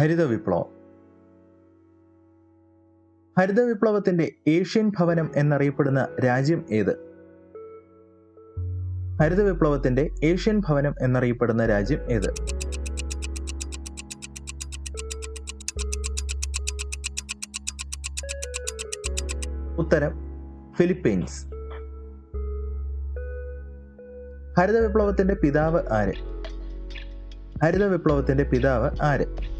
ഹരിത വിപ്ലവം ഹരിത വിപ്ലവത്തിന്റെ ഏഷ്യൻ ഭവനം എന്നറിയപ്പെടുന്ന രാജ്യം ഏത്? ഹരിത വിപ്ലവത്തിന്റെ ഏഷ്യൻ ഭവനം എന്നറിയപ്പെടുന്ന രാജ്യം ഏത്? ഉത്തരം ഫിലിപ്പീൻസ്. ഹരിത വിപ്ലവത്തിന്റെ പിതാവ് ആര്? ഹരിത വിപ്ലവത്തിന്റെ പിതാവ് ആര്?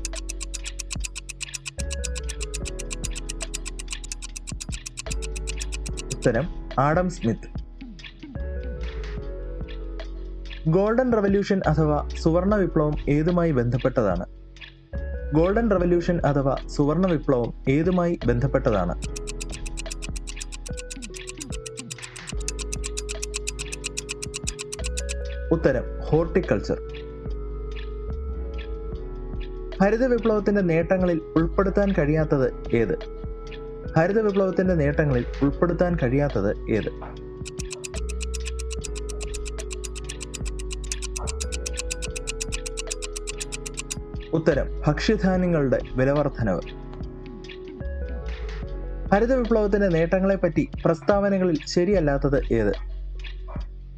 ഉത്തരം ആഡം സ്മിത്ത്. ഗോൾഡൻ റവല്യൂഷൻ അഥവാ സുവർണ വിപ്ലവം ഏതുമായി ബന്ധപ്പെട്ടതാണ്? ഗോൾഡൻ റവല്യൂഷൻ അഥവാ സുവർണ വിപ്ലവം ഏതുമായി ബന്ധപ്പെട്ടതാണ്? ഉത്തരം ഹോർട്ടിക്കൾച്ചർ. ഹരിത വിപ്ലവത്തിന്റെ നേട്ടങ്ങളിൽ ഉൾപ്പെടുത്താൻ കഴിയാത്തത് ഏത്? ഹരിത വിപ്ലവത്തിന്റെ നേട്ടങ്ങളിൽ ഉൾപ്പെടുത്താൻ കഴിയാത്തത് ഏത്? ഉത്തരം ഭക്ഷ്യധാന്യങ്ങളുടെ വിലവർദ്ധനവ്. ഹരിത വിപ്ലവത്തിന്റെ നേട്ടങ്ങളെപ്പറ്റി പ്രസ്താവനകളിൽ ശരിയല്ലാത്തത് ഏത്?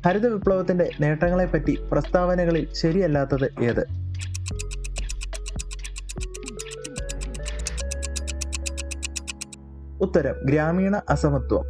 ഹരിത വിപ്ലവത്തിന്റെ നേട്ടങ്ങളെപ്പറ്റി പ്രസ്താവനകളിൽ ശരിയല്ലാത്തത് ഏത്? ഉത്തരം ഗ്രാമീണ അസമത്വം